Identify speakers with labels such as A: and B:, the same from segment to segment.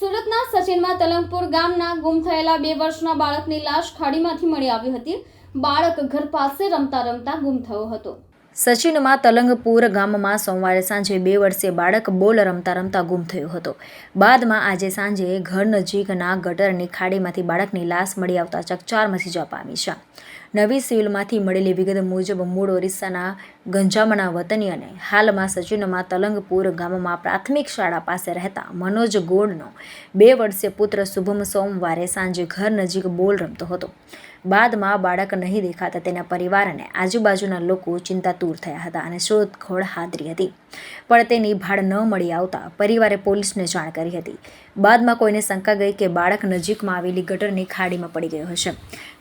A: સુરતના સચિનમાં તલંગપુર ગામના ગુમ થયેલા બે વર્ષના બાળકની લાશ ખાડીમાંથી મળી આવી હતી. બાળક ઘર પાસે રમતા રમતા ગુમ થયો હતો.
B: સચિનમાં તલંગપુર ગામમાં સોમવારે સાંજે બે વર્ષીય બાળક બોલ રમતા રમતા ગુમ થયો હતો. બાદમાં આજે સાંજે ઘર નજીકના ગટરની ખાડીમાંથી બાળકની લાશ મળી આવતા ચકચાર મચી જવા પામી છે. નવી સિવિલમાંથી મળેલી વિગત મુજબ મૂળ ઓરિસ્સાના ગંજામના વતની અને હાલમાં સચિનમાં તલંગપુર ગામમાં પ્રાથમિક શાળા પાસે રહેતા મનોજ ગોળનો બે વર્ષીય પુત્ર શુભમ સોમવારે સાંજે ઘર નજીક બોલ રમતો હતો. બાદમાં બાળક નહીં દેખાતા તેના પરિવાર અને આજુબાજુના લોકો ચિંતાતુર થયા હતા અને શોધખોળ હાથ હતી. પણ તેની ભાડ ન મળી આવતા પરિવારે પોલીસને જાણ કરી હતી. બાદમાં કોઈને શંકા ગઈ કે બાળક નજીકમાં આવેલી ગટરની ખાડીમાં પડી ગયો હશે.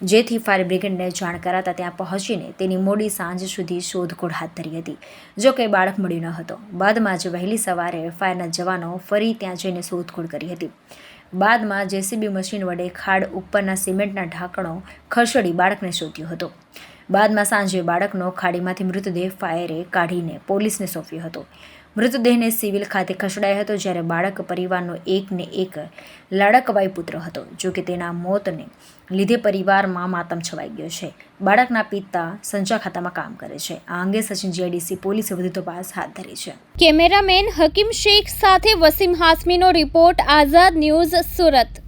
B: જેથી ફાયર બ્રિગેડને જાણ કરાતા ત્યાં પહોંચીને તેની મોડી સાંજ સુધી શોધખોળ હાથ ધરી હતી. જોકે બાળક મળ્યું ન હતો. બાદમાં જ વહેલી સવારે ફાયરના જવાનો ફરી ત્યાં જઈને શોધખોળ કરી હતી. બાદમાં જેસીબી મશીન વડે ખાડ ઉપરના સિમેન્ટના ઢાંકણો ખસેડી બાળકને શોધ્યો હતો. બાદમાં સાંજે બાળકનો ખાડીમાંથી મૃતદેહ ફાયરે કાઢીને પોલીસને સોંપ્યો હતો. મૃતદેહને સિવિલ ખાતે ખસેડાયો હતો જ્યારે બાળક પરિવારનો એકને એક લાડકવાઈ પુત્ર હતો, જો કે તેના મોતને લીધે પરિવારમાં માતમ છવાઈ ગયો છે. બાળકના પિતા સંચા ખાતામાં કામ કરે છે. આ અંગે સચિન જીઆઈડીસી પોલીસે વધુ તપાસ હાથ ધરી છે.
A: કેમેરામેન હકીમ શેખ સાથે વસીમ હાસમીનો રિપોર્ટ, આઝાદ ન્યૂઝ સુરત.